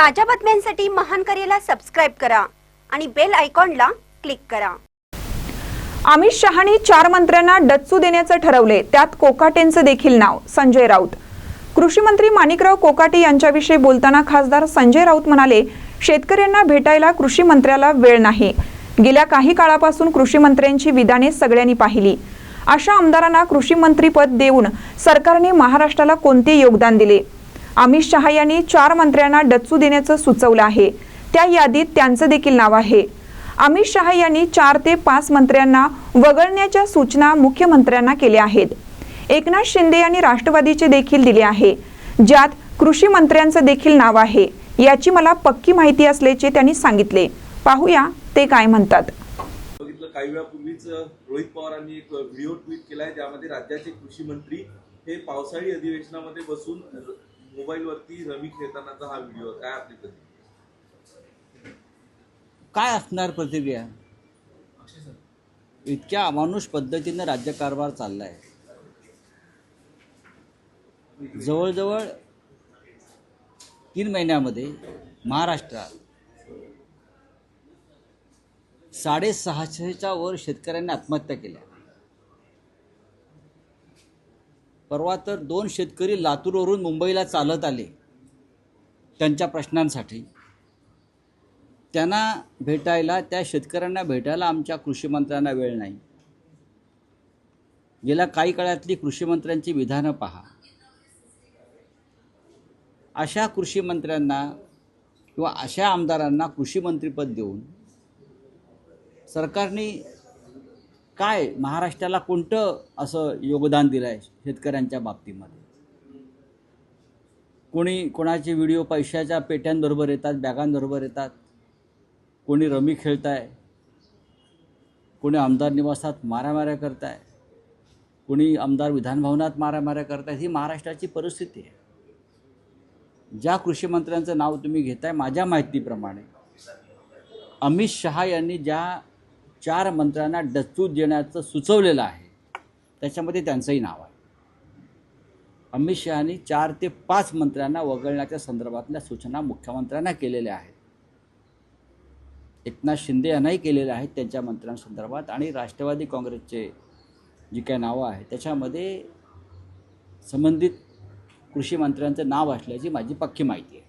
ताज्या बातम्यांसाठी महान करेला सबस्क्राईब करा आणि बेल आयकॉनला क्लिक करा. अमित शहानी चार मंत्र्यांना डच्चू देण्याचं ठरवले त्यात कोकाटेंचं देखील नाव संजय राऊत. कृषी मंत्री माणिकराव कोकाटे यांच्याविषयी बोलताना खासदार संजय राऊत म्हणाले शेतकऱ्यांना भेटायला कृषी मंत्र्याला वेळ नाही. गेल्या काही काळापासून कृषी मंत्र्यांची विधाने सगळ्यांनी पाहिली. अशा आमदारांना कृषी मंत्रीपद देऊन सरकारने महाराष्ट्राला कोणते योगदान दिले? अमित शहा यांनी चार मंत्र्यांना डच्चू देण्याचं सुचवलं आहे. त्या यादीत त्यांचं देखील नाव आहे. अमित शहा यांनी चार ते पाच मंत्र्यांना वगळण्याच्या सूचना मुख्यमंत्र्यांना केल्या आहेत. एकनाथ शिंदे यांनी राष्ट्रवादीचे देखील दिले आहे. ज्यात कृषी मंत्र्यांचं देखील नाव आहे. याची मला पक्की माहिती असल्याचे त्यांनी सांगितले. पाहूया ते काय म्हणतात. काही वेळापूर्वीच रोहित पवारांनी एक व्हिडिओ ट्विट केलाय ज्यामध्ये राज्याचे कृषी मंत्री हे पावसाळी अधिवेशनामध्ये बसून मोबाईलवरती रमी खेळतानाचा हा व्हिडिओ काय आपली प्रतिक्रिया? काय असणार प्रतिक्रिया? इतक्या अमानुष पद्धतीनं राज्यकारभार चाललाय. जवळजवळ तीन महिन्यामध्ये महाराष्ट्रात साडेसहाशेच्या वर शेतकऱ्यांनी आत्महत्या केल्या. परवा तर दोन शेतकरी लातूरवरून मुंबईला चालत आले त्यांच्या प्रश्नांसाठी. त्यांना भेटायला त्या शेतकऱ्यांना भेटायला आमच्या कृषीमंत्र्यांना वेळ नाही. गेल्या काही काळातली कृषीमंत्र्यांची विधानं पहा. अशा कृषीमंत्र्यांना किंवा अशा आमदारांना कृषीमंत्रीपद देऊन सरकारने काय महाराष्ट्राला कोणतं असं योगदान दिलं आहे शेतकऱ्यांच्या बाबतीमध्ये? कोणी कोणाचे व्हिडिओ पैशाच्या पेट्यांबरोबर येतात बॅगांबरोबर येतात? कोणी रमी खेळताय? कोणी आमदार निवासात मारामाऱ्या करताय? कोणी आमदार विधानभवनात मारामाऱ्या करताय? ही महाराष्ट्राची परिस्थिती आहे. ज्या कृषी मंत्र्यांचं नाव तुम्ही घेताय माझ्या माहितीप्रमाणे अमित शहा यांनी ज्या चार मंत्र्यांना डच्चू देण्याचं सुचवलेलं आहे. त्याच्यामध्ये त्यांचंही नाव आहे. अमित शहानी चार ते पाच मंत्र्यांना वगळण्याच्या संदर्भातल्या सूचना मुख्यमंत्र्यांना केलेल्या आहेत. एकनाथ शिंदे यांनाही केलेल्या आहेत त्यांच्या मंत्र्यांसंदर्भात आणि राष्ट्रवादी काँग्रेसचे जी काही नावं आहेत त्याच्यामध्ये संबंधित कृषी मंत्र्यांचं नाव असल्याची माझी पक्की माहिती आहे.